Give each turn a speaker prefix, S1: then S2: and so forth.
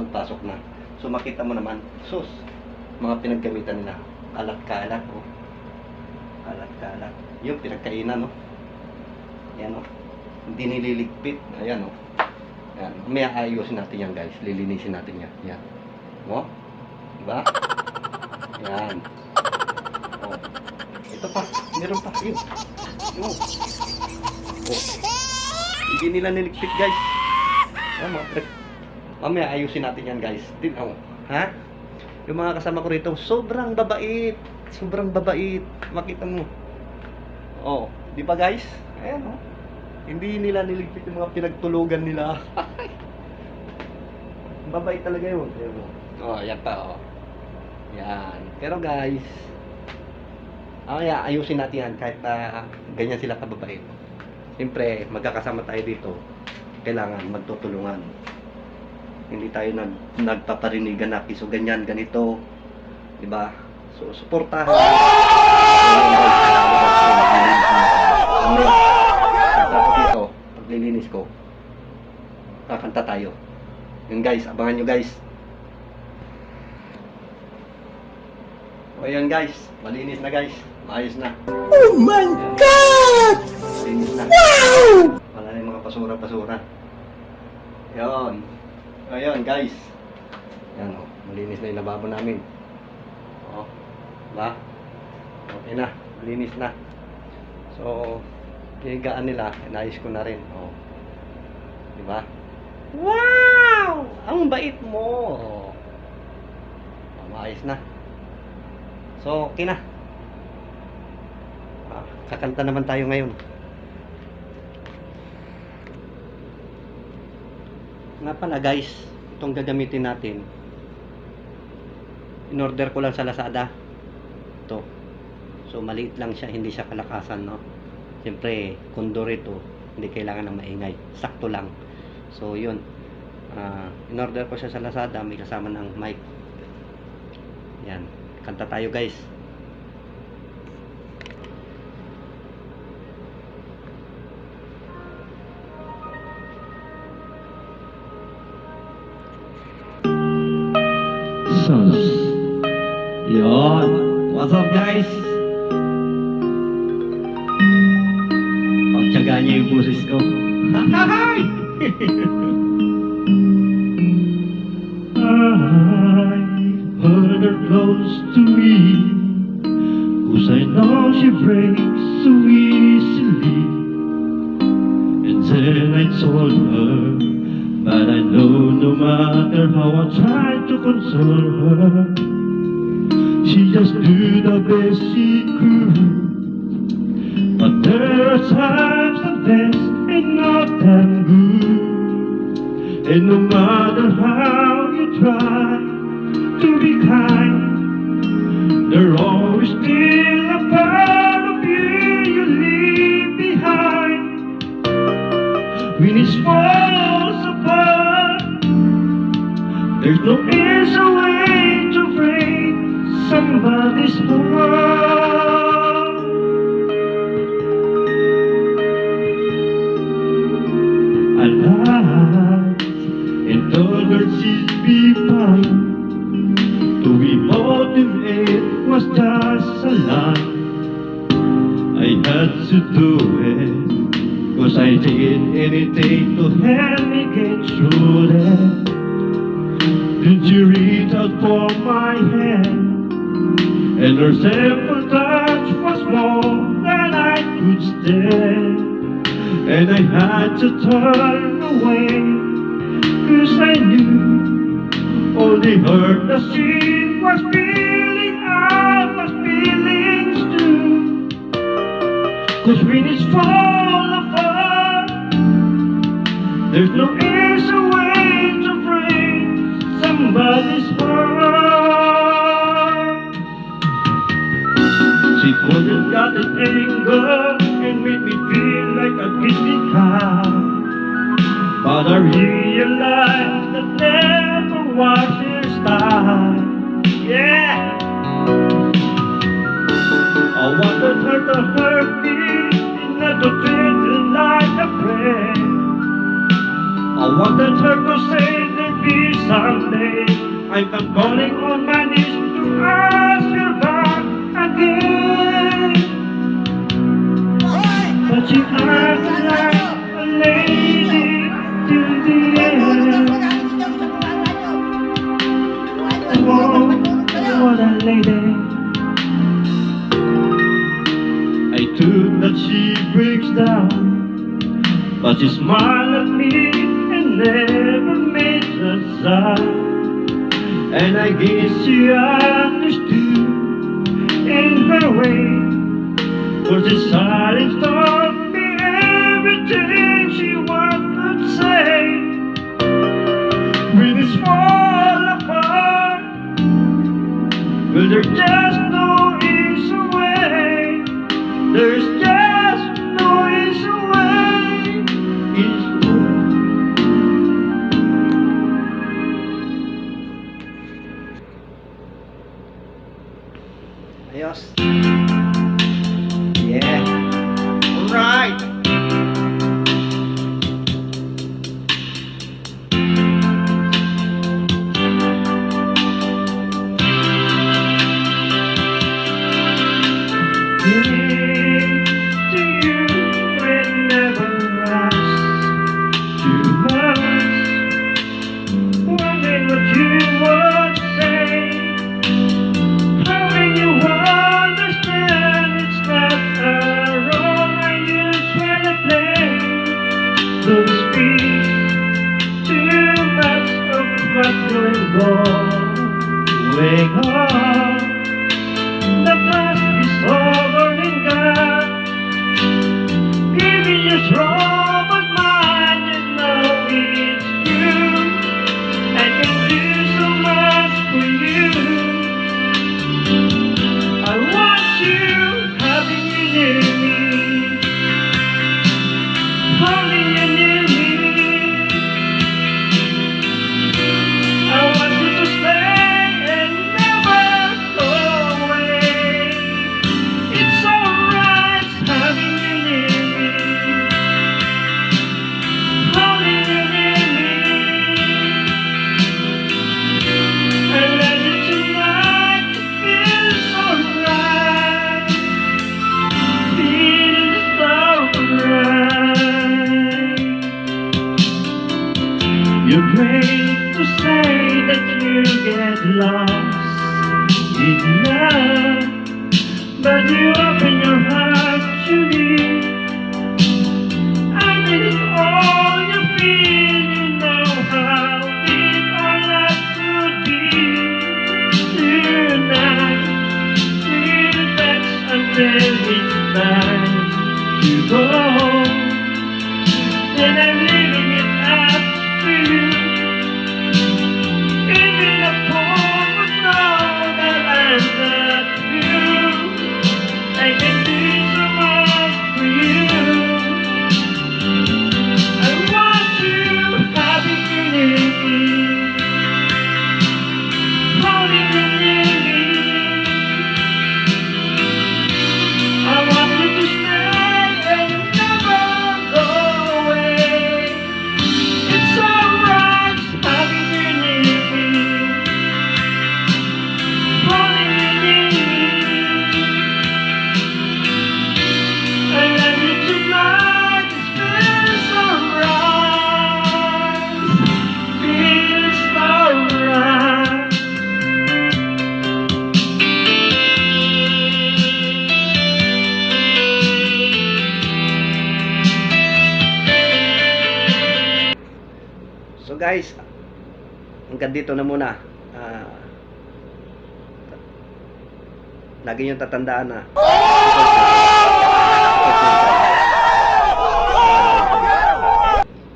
S1: pagpasok na. So makita mo naman, sus, mga pinaggamitan nila. Kalat-kalat, oh. Kalat-kalat. Yung pinagkainan, no? Yan, oh. Hindi nililigpit. Ayan, oh. Yan. May ayusin natin yan, guys. Lilinisin natin yan. Yan. Mo? Diba? Yan. Oh. Ito pa. Meron pa. Yun. Yun. Oh. Hindi nila niligpit, guys. Ayan, mga Mamaya ayusin natin yan, guys. Din, oh. Ha? Yung mga kasama ko rito, sobrang babait. Sobrang babait. Makita mo. Oh, di ba guys? Ayan, oh. Hindi nila niligpit yung mga pinagtulugan nila. babait talaga yun. Ayan, oh. Oh, yan pa, oh. Yan. Pero guys, yeah, ayusin natin yan kahit na ganyan sila kababait. Siyempre, magkakasama tayo dito. Kailangan magtutulungan. Hindi tayo nag, nagpaparinigan na piso ganyan, ganito. Di ba? So, suportahan. Tapos dito, paglilinis ko, kakanta tayo. Yun guys, abangan nyo guys. O yan guys, malinis na guys. Maayos na.
S2: Oh my God!
S1: Malinis na. Wow! Wala na yung mga basura-basura. Yan. Ayan guys. Yan o. Malinis na yung lababo namin. O. Diba? Okay na. Malinis na. So, higaan nila. Inayos ko na rin. O. Diba? Wow! Ang bait mo! O. O, maayos na. So, okay na. Ah, kakanta naman tayo ngayon. Nga pala guys, itong gagamitin natin. In-order ko lang sa Lazada. Ito. So maliit lang siya, hindi siya kalakasan, no. Siyempre, kondor ito, hindi kailangan ng maingay. Sakto lang. So yun. Ah, in-order ko siya sa Lazada, may kasama ng mic. Yan. Kanta tayo guys. Sus. Yon. What's up guys? Pagtsagaan niyo yung boses ko. Hi!
S2: I hold her close to me I know she breaks so easily And then I told her matter how I try to console her She just do the best she could But there are times that this ain't not that good and no matter how you try to be it, cause I did anything to help me get through that. Did you reach out for my hand? And her simple touch was more than I could stand. And I had to turn away Cause I knew all the hurt that she was feeling Cause when it's fall apart There's no easy way to break somebody's heart she couldn't got an anger and made me feel like a guilty cow. But I realized that never was her style. Yeah. Wanted her to hurt me and not to treat her like a friend. I wanted her to say there'd be someday I'm calling on my knees to ask you back again. But you act like a lady till the end. She smiled at me and never made a sound. And I guess she understood in her way, for the silence taught me everything she wanted to say. When it's fall apart, well, there's just Adiós. You pray to say that you get lost in love, but you open your heart to me.
S1: Guys, hanggang dito na muna. Ah, lagi nyo tatandaan na.